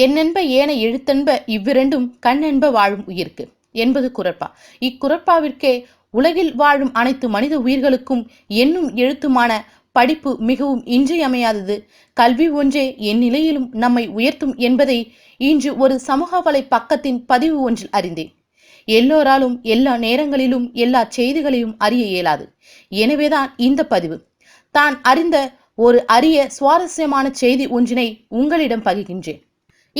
என்னென்ப ஏன எழுத்தென்ப இவ்விரண்டும் கண்ணென்ப வாழும் உயிர்க்கு? என்பது குரப்பா இக்குரப்பாவிற்கே உலகில் வாழும் அனைத்து மனித உயிர்களுக்கும் என்னும் எழுத்துமான படிப்பு மிகவும் இன்றியமையாதது. கல்வி ஒன்றே என் நிலையிலும் நம்மை உயர்த்தும் என்பதை இன்று ஒரு சமூக வலை பக்கத்தின் பதிவு ஒன்றில் அறிந்தேன். எல்லோராலும் எல்லா நேரங்களிலும் எல்லா செய்திகளையும் அறிய இயலாது. எனவேதான் இந்த பதிவு. தான் அறிந்த ஒரு அரிய சுவாரஸ்யமான செய்தி ஒன்றினை உங்களிடம் பகிர்கின்றேன்.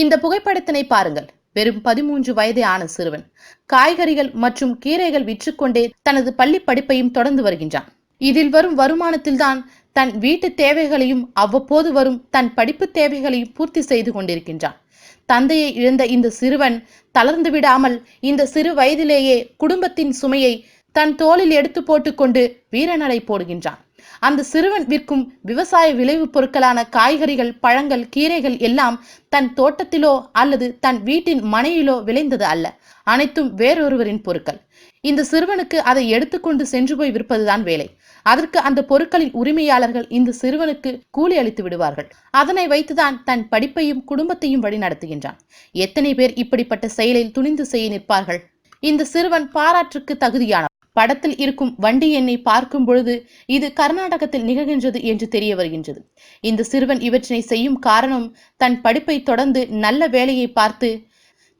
இந்த புகைப்படத்தினை பாருங்கள். வெறும் பதிமூன்று வயதே ஆன சிறுவன். காய்கறிகள் மற்றும் கீரைகள் விற்றுக்கொண்டே தனது பள்ளி படிப்பையும் தொடர்ந்து வருகின்றான். இதில் வரும் வருமானத்தில்தான் தன் வீட்டு தேவைகளையும் அவ்வப்போது வரும் தன் படிப்பு தேவைகளையும் பூர்த்தி செய்து கொண்டிருக்கின்றான். தந்தையை இழந்த இந்த சிறுவன் தளர்ந்து விடாமல் இந்த சிறு வயதிலேயே குடும்பத்தின் சுமையை தன் தோளில் எடுத்து போட்டுக்கொண்டு வீரநடை போடுகின்றான். அந்த சிறுவன் விற்கும் விவசாய விளைவுப் பொருட்களான காய்கறிகள் பழங்கள் கீரைகள் எல்லாம் தன் தோட்டத்திலோ அல்லது தன் வீட்டின் மனையிலோ விளைந்தது அல்ல. அனைத்தும் வேறொருவரின் பொருட்கள். இந்த சிறுவனுக்கு அதை எடுத்துக்கொண்டு சென்று போய் விற்பதுதான் வேலை. அதற்கு அந்த பொருட்களின் உரிமையாளர்கள் இந்த சிறுவனுக்கு கூலி அளித்து விடுவார்கள். அதனை வைத்துதான் தன் படிப்பையும் குடும்பத்தையும் வழி நடத்துகின்றான். எத்தனை பேர் இப்படிப்பட்ட செயலில் துணிந்து செய்ய நிற்பார்கள்? இந்த சிறுவன் பாராட்டுக்கு தகுதியான படத்தில் இருக்கும் வண்டி எண்ணை பார்க்கும் பொழுது இது கர்நாடகத்தில் நிகழ்கின்றது என்று தெரிய வருகின்றது. இந்த சிறுவன் இவற்றினை செய்யும் காரணம் தன் படிப்பை தொடர்ந்து நல்ல வேலையை பார்த்து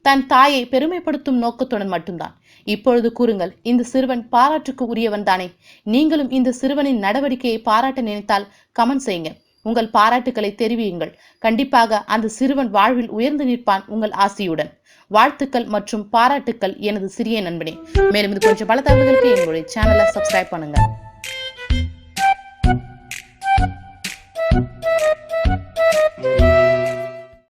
தன் தாயை பெருமைப்படுத்தும் நோக்கத்துடன் மட்டும்தான். இப்பொழுது கூறுங்கள் இந்த சிறுவன் பாராட்டுக்கு உரியவன் தானே நீங்களும் இந்த சிறுவனின் நடவடிக்கையை பாராட்ட நினைத்தால் கமெண்ட் செய்யுங்க. உங்கள் பாராட்டுக்களை தெரிவியுங்கள். கண்டிப்பாக அந்த சிறுவன் வாழ்வில் உயர்ந்து நிற்பான் உங்கள் ஆசியுடன். வாழ்த்துக்கள் மற்றும் பாராட்டுக்கள் எனது சிறிய நண்பனே. மேலும் இது கொஞ்சம் பல தகவல்களுக்கு எங்களுடைய சேனலை சப்ஸ்கிரைப் பண்ணுங்கள்